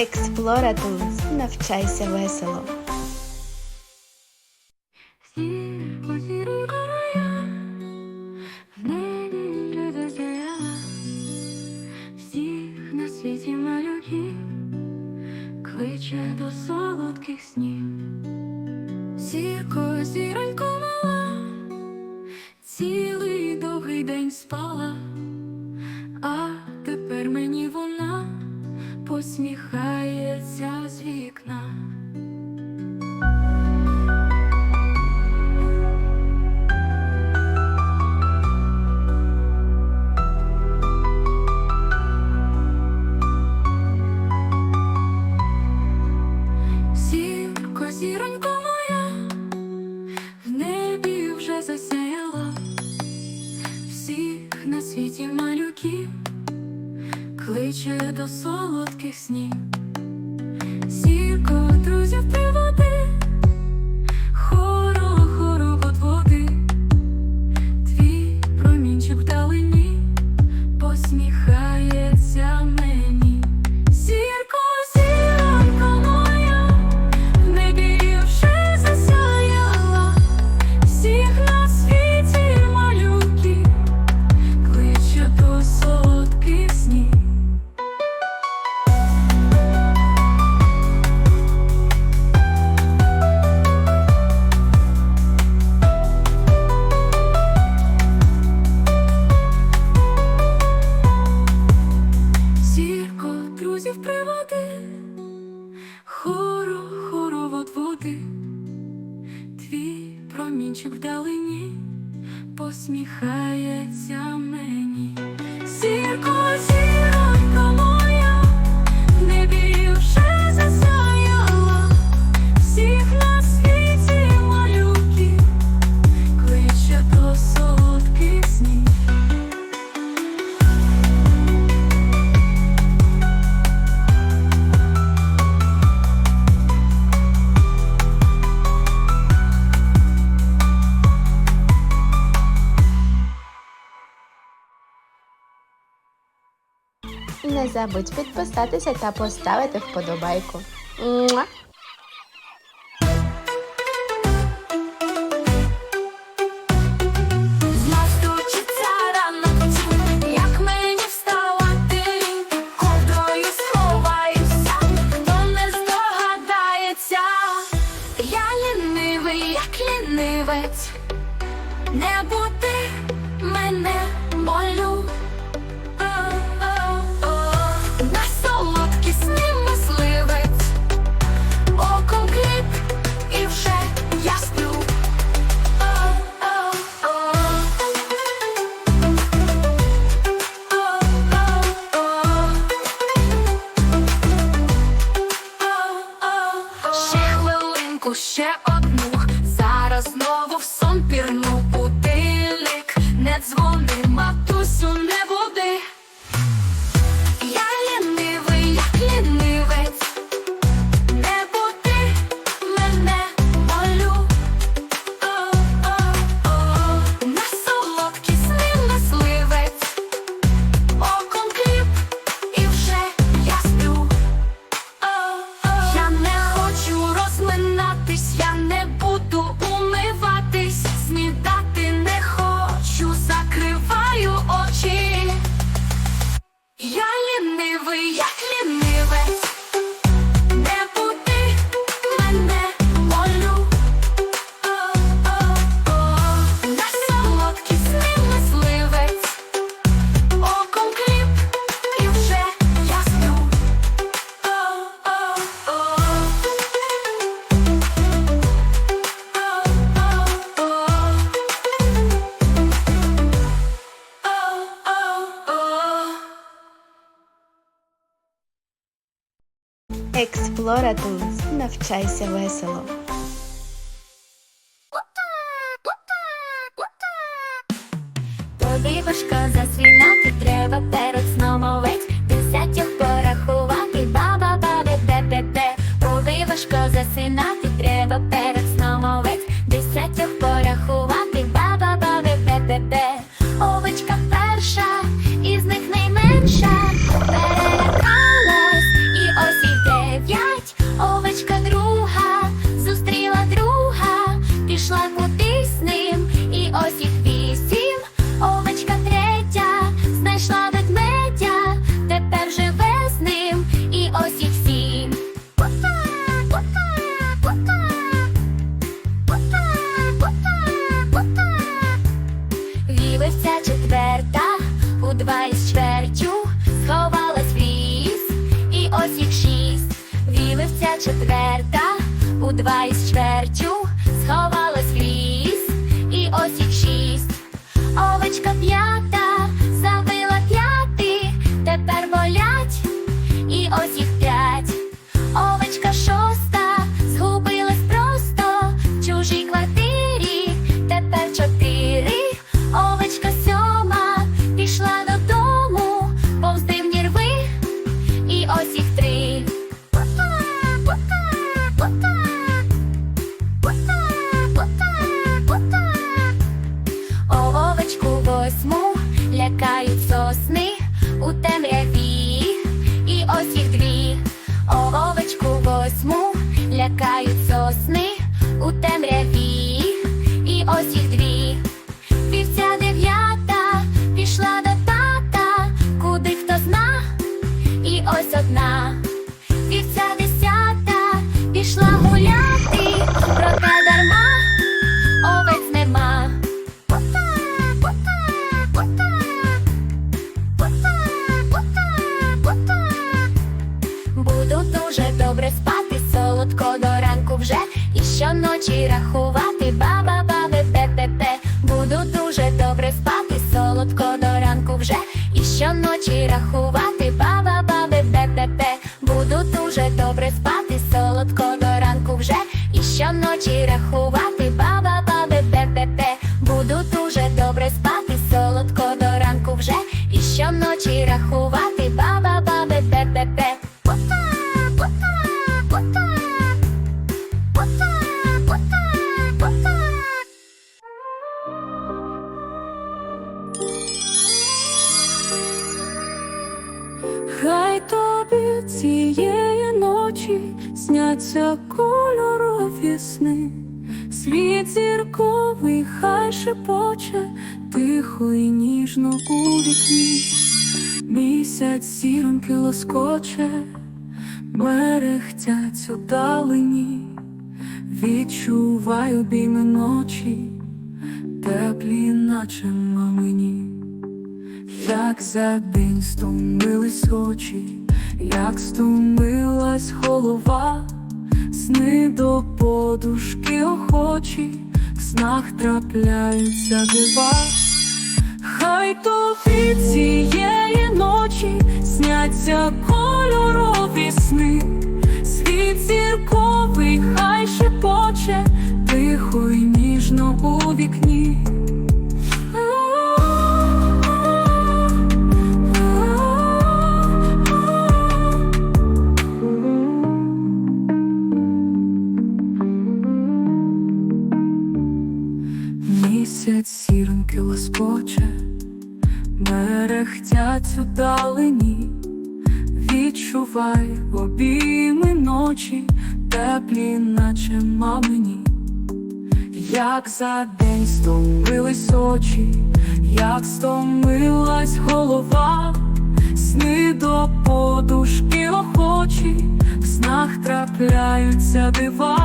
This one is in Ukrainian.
Експloratus. навчайся весело. світі малюків кличе до солодких снів. Камінчик вдалині посміхається мені, сірко. Не забудь підписатися та поставити вподобайку. Муа! Я лінивий, як лінивець. одну, зараз знову в сон пірну. Explora Tools. Навчайся весело! два із чвертю сховалась віс, і ось їх шість, віливця четверта, у два із чвертю сховалась віс, і ось їх шість, овечка п'ята. Щоночі рахувати. Баба бабе пе-пе-пе Буду дуже добре спати, солодко до ранку вже, і щоночі рахувати кольорові сни, світ зірковий, хай шепоче, тихо і ніжно у вікні, місяць сіроньки лоскоче, мерехтять удалині, відчуваю обійми ночі, теплі, наче мамині. Як за день стомились очі, як стомилась голова, сни до подушки охочі, в снах трапляються дива. Хай тобі цієї ночі сняться кольорові сни, світ зірковий, хай шепоче, тихо й ніжно у вікні. Відчувай обійми ночі, теплі, наче мамині, як за день стомились очі, як стомилась голова, сни до подушки охочі, в снах трапляються дива.